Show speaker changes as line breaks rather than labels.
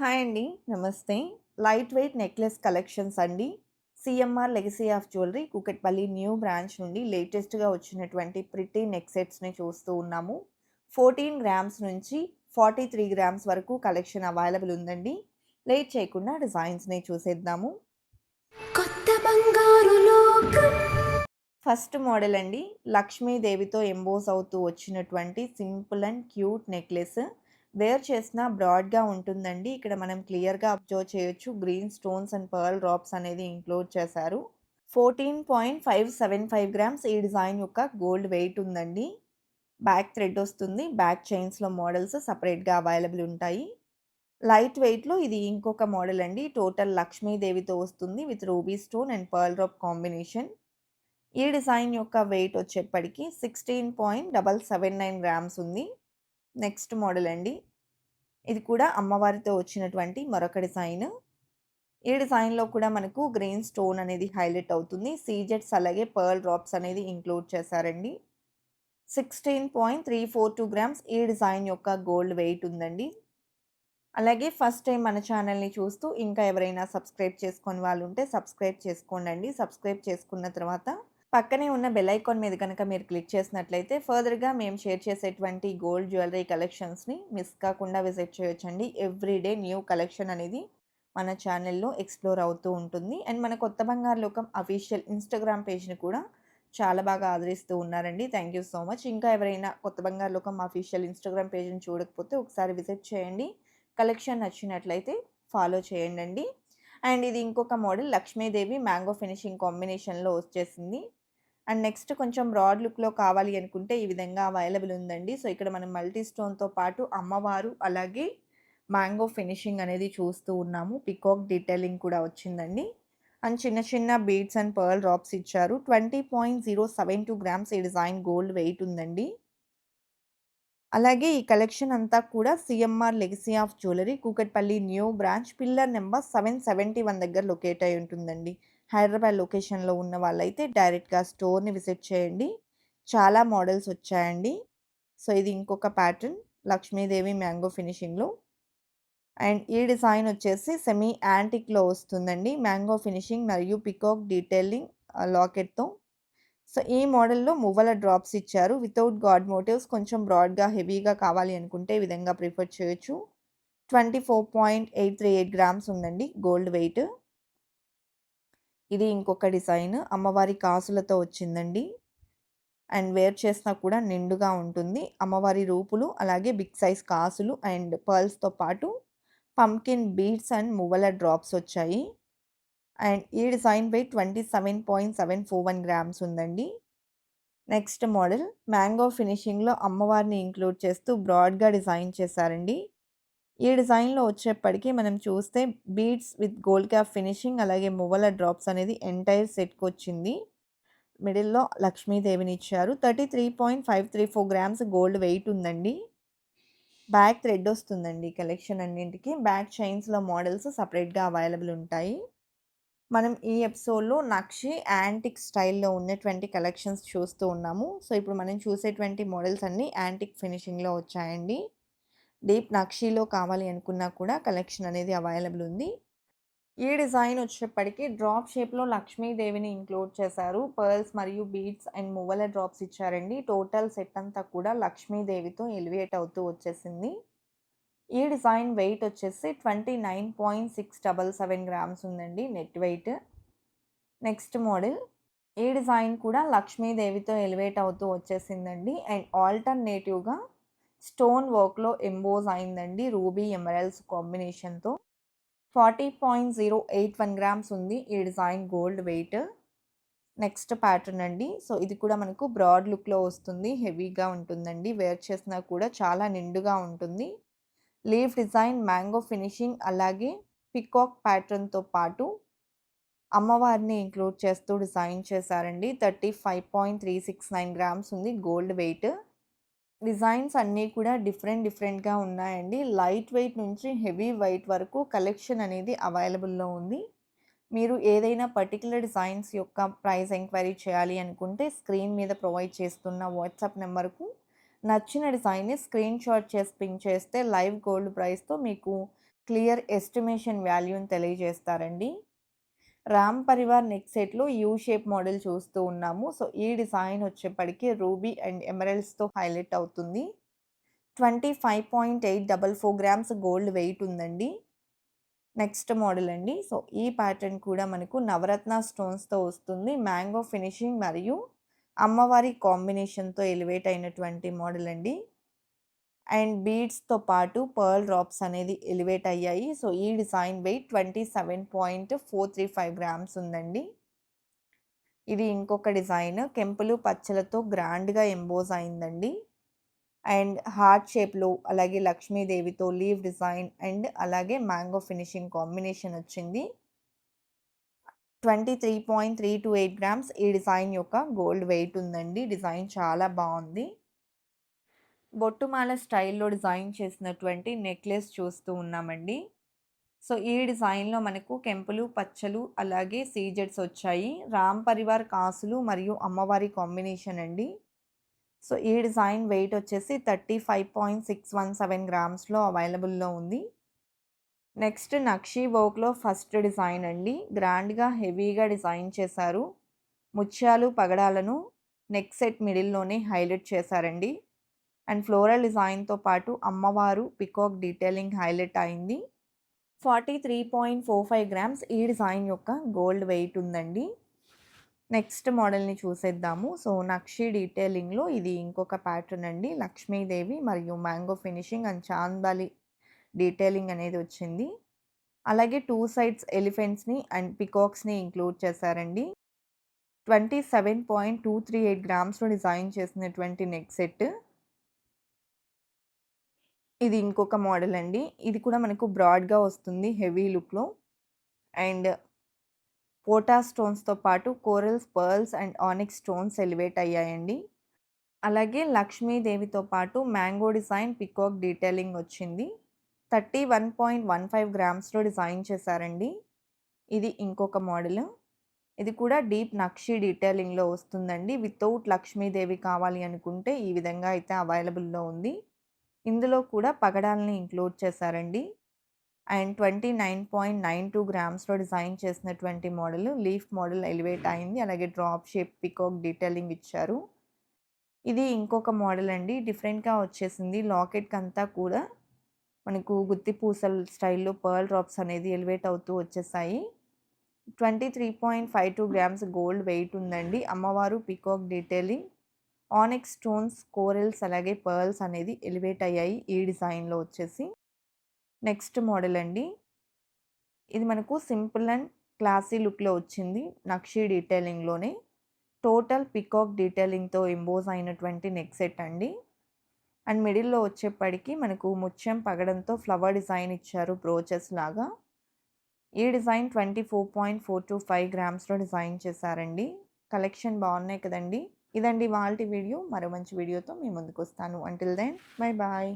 Hi అండి. నమస్తే. Light weight necklace collections అండి. CMR legacy of jewellery Kukatpally new branch నుండి లేటెస్ట్‌గా వచ్చినటువంటి ప్రిటీ నెక్ సెట్స్‌ని చూస్తూ ఉన్నాము. 14 గ్రామ్స్ నుంచి 43 గ్రామ్స్ వరకు కలెక్షన్ అవైలబుల్ ఉందండి. లేట్ చేయకుండా డిజైన్స్‌ని చూసేద్దాము.
కొత్త బంగారు లోకం
ఫస్ట్ మోడల్ అండి. లక్ష్మీదేవితో ఎంబోస్ అవుతూ వచ్చినటువంటి simple and cute necklace. Wear చేసినా బ్రాడ్‌గా ఉంటుందండి. ఇక్కడ మనం క్లియర్‌గా అబ్జర్వ్ చేయొచ్చు. Green stones and pearl drops అనేది ఇంక్లూడ్ చేశారు. 14.575 గ్రామ్స్ ఈ డిజైన్ యొక్క గోల్డ్ వెయిట్ ఉందండి. బ్యాక్ థ్రెడ్ వస్తుంది. బ్యాక్ చైన్స్‌లో మోడల్స్ సపరేట్గా అవైలబుల్ ఉంటాయి. లైట్ వెయిట్‌లో ఇది ఇంకొక మోడల్ అండి. టోటల్ లక్ష్మీదేవితో వస్తుంది with ruby stone and pearl drop combination. ఈ డిజైన్ యొక్క వెయిట్ వచ్చేప్పటికి 16.779 గ్రామ్స్ ఉంది. నెక్స్ట్ మోడల్ అండి. ఇది కూడా అమ్మవారితో వచ్చినటువంటి మరొక డిజైన్. ఈ డిజైన్‌లో కూడా మనకు గ్రీన్ స్టోన్ అనేది హైలైట్ అవుతుంది. సీజెట్స్ అలాగే పర్ల్ డ్రాప్స్ అనేది ఇంక్లూడ్ చేశారండి. 16.342 గ్రామ్స్ ఈ డిజైన్ యొక్క గోల్డ్ వెయిట్ ఉందండి. అలాగే ఫస్ట్ టైం మన ఛానల్‌ని చూస్తూ ఇంకా ఎవరైనా సబ్స్క్రైబ్ చేసుకొని వాళ్ళు ఉంటే సబ్స్క్రైబ్ చేసుకోండండి. సబ్స్క్రైబ్ చేసుకున్న తర్వాత పక్కనే ఉన్న బెల్ ఐకాన్ మీద కనుక మీరు క్లిక్ చేసినట్లయితే ఫర్దర్‌గా మేము షేర్ చేసేటువంటి గోల్డ్ జ్యువెలరీ కలెక్షన్స్‌ని మిస్ కాకుండా విజిట్ చేయొచ్చండి. ఎవ్రీడే న్యూ కలెక్షన్ అనేది మన ఛానల్‌లో ఎక్స్‌ప్లోర్ అవుతూ ఉంటుంది. అండ్ మన కొత్త బంగారు లోకం అఫీషియల్ ఇన్‌స్టాగ్రామ్ పేజ్‌ని కూడా చాలా బాగా ఆదరిస్తూ ఉన్నారండి. Thank you so much. ఇంకా ఎవరైనా కొత్త బంగారు లోకం అఫీషియల్ ఇన్‌స్టాగ్రామ్ పేజ్‌ని చూడకపోతే ఒకసారి విజిట్ చేయండి. కలెక్షన్ నచ్చినట్లయితే ఫాలో చేయండండి. అండ్ ఇది ఇంకొక మోడల్ లక్ష్మీదేవి మ్యాంగో ఫినిషింగ్ కాంబినేషన్‌లో వచ్చేసింది. అండ్ నెక్స్ట్ కొంచెం బ్రాడ్ లుక్‌లో కావాలి అనుకుంటే ఈ విధంగా అవైలబుల్ ఉందండి. సో, ఇక్కడ మనం మల్టీ స్టోన్‌తో పాటు అమ్మవారు అలాగే మ్యాంగో ఫినిషింగ్ అనేది చూస్తూ ఉన్నాము. పికాక్ డీటెయిలింగ్ కూడా వచ్చిందండి. అండ్ చిన్న చిన్న బీడ్స్ అండ్ పర్ల్ డ్రాప్స్ ఇచ్చారు. 20.072 గ్రామ్స్ ఈ డిజైన్ గోల్డ్ వెయిట్ ఉందండి. అలాగే ఈ కలెక్షన్ అంతా కూడా CMR legacy of jewellery Kukatpally new branch pillar number 771 దగ్గర లొకేట్ అయి ఉంటుందండి. హైదరాబాద్ లొకేషన్‌లో ఉన్న వాళ్ళైతే డైరెక్ట్‌గా స్టోర్‌ని విజిట్ చేయండి. చాలా మోడల్స్ వచ్చాయండి. సో, ఇది ఇంకొక ప్యాటర్న్ లక్ష్మీదేవి మ్యాంగో ఫినిషింగ్‌లో. అండ్ ఈ డిజైన్ వచ్చేసి సెమీ యాంటిక్‌లో వస్తుందండి. మ్యాంగో ఫినిషింగ్ మరియు పికాక్ డీటెయిలింగ్ లాకెట్‌తో. సో, ఈ మోడల్‌లో మువ్వల డ్రాప్స్ ఇచ్చారు. వితౌట్ గాడ్ మోటివ్స్ కొంచెం బ్రాడ్‌గా, హెవీగా కావాలి అనుకుంటే ఈ విధంగా ప్రిఫర్ చేయొచ్చు. 24.838 గ్రామ్స్ ఉందండి గోల్డ్ వెయిట్. ఇది ఇంకొక డిజైన్ అమ్మవారి కాసులతో వచ్చిందండి. అండ్ వేర్ చేసినా కూడా నిండుగా ఉంటుంది. అమ్మవారి రూపులు అలాగే బిగ్ సైజ్ కాసులు అండ్ పర్ల్స్‌తో పాటు పంకిన్ బీడ్స్ అండ్ మువ్వల డ్రాప్స్ వచ్చాయి. అండ్ ఈ డిజైన్ వెయిట్ 27.741 గ్రామ్స్ ఉందండి. నెక్స్ట్ మోడల్ మ్యాంగో ఫినిషింగ్‌లో అమ్మవారిని ఇంక్లూడ్ చేస్తూ బ్రాడ్‌గా డిజైన్ చేశారండి. ఈ డిజైన్‌లో వచ్చేప్పటికీ మనం చూస్తే beads with gold cap finishing అలాగే మువ్వల డ్రాప్స్ అనేది ఎంటైర్ సెట్కి వచ్చింది మిడిల్‌లో లక్ష్మీదేవిని ఇచ్చారు. 33.534 గ్రామ్స్ గోల్డ్ వెయిట్ ఉందండి. బ్యాక్ థ్రెడ్ వస్తుందండి కలెక్షన్ అన్నింటికి. బ్యాక్ చైన్స్‌లో మోడల్స్ సపరేట్గా అవైలబుల్ ఉంటాయి. మనం ఈ ఎపిసోడ్‌లో నక్షి యాంటిక్ స్టైల్‌లో ఉన్నటువంటి కలెక్షన్స్ చూస్తూ ఉన్నాము. సో, ఇప్పుడు మనం చూసేటువంటి మోడల్స్ అన్నీ యాంటిక్ ఫినిషింగ్‌లో వచ్చాయండి. డీప్ నక్షీలో కావాలి అనుకున్నా కూడా కలెక్షన్ అనేది అవైలబుల్ ఉంది. ఈ డిజైన్ వచ్చేప్పటికీ డ్రాప్ షేప్‌లో లక్ష్మీదేవిని ఇంక్లూడ్ చేశారు. పర్ల్స్ మరియు బీడ్స్ అండ్ మువ్వల డ్రాప్స్ ఇచ్చారండి. టోటల్ సెట్ అంతా కూడా లక్ష్మీదేవితో ఎలివేట్ అవుతూ వచ్చేసింది. ఈ డిజైన్ వెయిట్ వచ్చేసి 29.677 గ్రామ్స్ ఉందండి నెట్ వెయిట్. నెక్స్ట్ మోడల్ ఈ డిజైన్ కూడా లక్ష్మీదేవితో ఎలివేట్ అవుతూ వచ్చేసిందండి. అండ్ ఆల్టర్‌నేటివ్‌గా స్టోన్ వర్క్‌లో ఎంబోజ్ అయిందండి. రూబీ ఎమరల్స్ కాంబినేషన్‌తో. 40.081 గ్రామ్స్ ఉంది ఈ design gold weight. Next pattern అండి. సో, ఇది కూడా మనకు బ్రాడ్ లుక్‌లో వస్తుంది. హెవీగా ఉంటుందండి. వేర్ చేసినా కూడా చాలా నిండుగా ఉంటుంది. లీఫ్ డిజైన్ మ్యాంగో ఫినిషింగ్ అలాగే పికాక్ ప్యాటర్న్‌తో పాటు అమ్మవారిని ఇంక్లూడ్ చేస్తూ డిజైన్ చేశారండి. 35.369 గ్రామ్స్ ఉంది గోల్డ్ వెయిట్. డిజైన్స్ అన్నీ కూడా డిఫరెంట్ డిఫరెంట్‌గా ఉన్నాయండి. లైట్ వెయిట్ నుంచి హెవీ వెయిట్ వరకు కలెక్షన్ అనేది అవైలబుల్‌లో ఉంది. మీరు ఏదైనా పర్టికులర్ డిజైన్స్ యొక్క ప్రైస్ ఎంక్వైరీ చేయాలి అనుకుంటే స్క్రీన్ మీద ప్రొవైడ్ చేస్తున్న వాట్సాప్ నెంబర్‌కు నచ్చిన డిజైన్‌ని స్క్రీన్‌షాట్ చేసి పింక్ చేస్తే లైవ్ గోల్డ్ ప్రైస్‌తో మీకు క్లియర్ ఎస్టిమేషన్ వాల్యూని తెలియజేస్తారండి రామ్ పరివార్ నెక్ సెట్లో యూ షేప్ మోడల్ చూస్తూ ఉన్నాము. సో ఈ డిజైన్ వచ్చేప్పటికి రూబీ అండ్ ఎమరల్స్తో హైలైట్ అవుతుంది. Twenty five point eight double four grams gold weight ఉందండి. నెక్స్ట్ మోడల్ అండి. సో ఈ ప్యాటర్న్ కూడా మనకు నవరత్న స్టోన్స్తో వస్తుంది. మ్యాంగో ఫినిషింగ్ మరియు అమ్మవారి కాంబినేషన్తో ఎలివేట్ అయినటువంటి మోడల్ అండి. అండ్ బీడ్స్తో పాటు పర్ల్ డ్రాప్స్ అనేది ఎలివేట్ అయ్యాయి. సో ఈ design weight twenty seven point four three five grams ఉందండి. ఇది ఇంకొక డిజైన్ కెంపులు పచ్చలతో గ్రాండ్గా ఎంబోజ్ అయిందండి. అండ్ హార్ట్ షేప్లో అలాగే లక్ష్మీదేవితో లీవ్ డిజైన్ అండ్ అలాగే మ్యాంగో ఫినిషింగ్ కాంబినేషన్ వచ్చింది. Twenty three point three two eight grams ఈ డిజైన్ యొక్క గోల్డ్ వెయిట్ ఉందండి. డిజైన్ చాలా బాగుంది. బొట్టుమాల స్టైల్లో డిజైన్ చేసినటువంటి నెక్లెస్ చూస్తూ ఉన్నామండి. సో ఈ డిజైన్లో మనకు కెంపులు పచ్చలు అలాగే సీజెట్స్ వచ్చాయి. రామ్ పరివార్ కాసులు మరియు అమ్మవారి కాంబినేషన్ అండి. సో ఈ డిజైన్ వెయిట్ వచ్చేసి thirty five point six one seven గ్రామ్స్లో అవైలబుల్లో ఉంది. నెక్స్ట్ నక్షీ వర్క్లో ఫస్ట్ డిజైన్ అండి. గ్రాండ్గా హెవీగా డిజైన్ చేశారు. ముత్యాలు పగడాలను నెక్ సెట్ మిడిల్లోనే హైలైట్ చేశారండి. అండ్ ఫ్లోరల్ డిజైన్తో పాటు అమ్మవారు పికాక్ డీటెయిలింగ్ హైలైట్ అయింది. Forty three point four five grams ఈ డిజైన్ యొక్క గోల్డ్ వెయిట్ ఉందండి. నెక్స్ట్ మోడల్ని చూసేద్దాము. సో నక్షి డీటెయిలింగ్లో ఇది ఇంకొక ప్యాటర్న్ అండి. లక్ష్మీదేవి మరియు మ్యాంగో ఫినిషింగ్ అండ్ చాందాలి డీటెయిలింగ్ అనేది వచ్చింది. అలాగే టూ సైడ్స్ ఎలిఫెంట్స్ని అండ్ పికాక్స్ని ఇంక్లూడ్ చేశారండి. Twenty seven point two three eight గ్రామ్స్లో design చేసినటువంటి నెక్ సెట్. ఇది ఇంకొక మోడల్ అండి. ఇది కూడా మనకు బ్రాడ్గా వస్తుంది హెవీ లుక్లో అండ్ పోటా స్టోన్స్తో పాటు corals pearls and onyx stones elevate అయ్యాయండి. అలాగే లక్ష్మీదేవితో పాటు మ్యాంగో డిజైన్ పికాక్ డీటెయిలింగ్ వచ్చింది. Thirty one point one five గ్రామ్స్లో design చేశారండి. ఇది ఇంకొక మోడల్. ఇది కూడా డీప్ నక్షి డీటెయిలింగ్లో వస్తుందండి. వితౌట్ లక్ష్మీదేవి కావాలి అనుకుంటే ఈ విధంగా అయితే అవైలబుల్లో ఉంది. ఇందులో కూడా పగడాలని ఇంక్లూడ్ చేశారండి. And twenty nine point nine two గ్రామ్స్లో design చేసినటువంటి మోడల్ లీఫ్ మోడల్ ఎలివేట్ అయింది. అలాగే డ్రాప్ షేప్ పికాక్ డీటెయిలింగ్ ఇచ్చారు. ఇది ఇంకొక మోడల్ అండి. డిఫరెంట్గా వచ్చేసింది. లాకెట్కి అంతా కూడా మనకు గుత్తి పూసల స్టైల్లో పర్ల్ డ్రాప్స్ అనేది ఎలివేట్ అవుతూ వచ్చేసాయి. Twenty three point five two grams gold weight ఉందండి. అమ్మవారు peacock detailing onyx stones corals అలాగే పర్ల్స్ అనేది ఎలివేట్ అయ్యాయి ఈ డిజైన్లో వచ్చేసి. నెక్స్ట్ మోడల్ అండి. ఇది మనకు సింపుల్ అండ్ క్లాసీ లుక్లో వచ్చింది నక్షీ డీటెయిలింగ్లోనే టోటల్ పికాక్ డీటెయిలింగ్తో ఎంబోజ్ అయినటువంటి నెక్ సెట్ అండి. అండ్ మిడిల్లో వచ్చేప్పటికి మనకు ముత్యం పగడంతో ఫ్లవర్ డిజైన్ ఇచ్చారు బ్రోచెస్ లాగా. ఈ design twenty four point four two five గ్రామ్స్లో design చేశారండి. కలెక్షన్ బాగున్నాయి కదండి. ఇదండి వాళ్ళ వీడియో. మరో మంచి వీడియోతో మీ ముందుకు వస్తాను అంటిల్ దెన్ బై బాయ్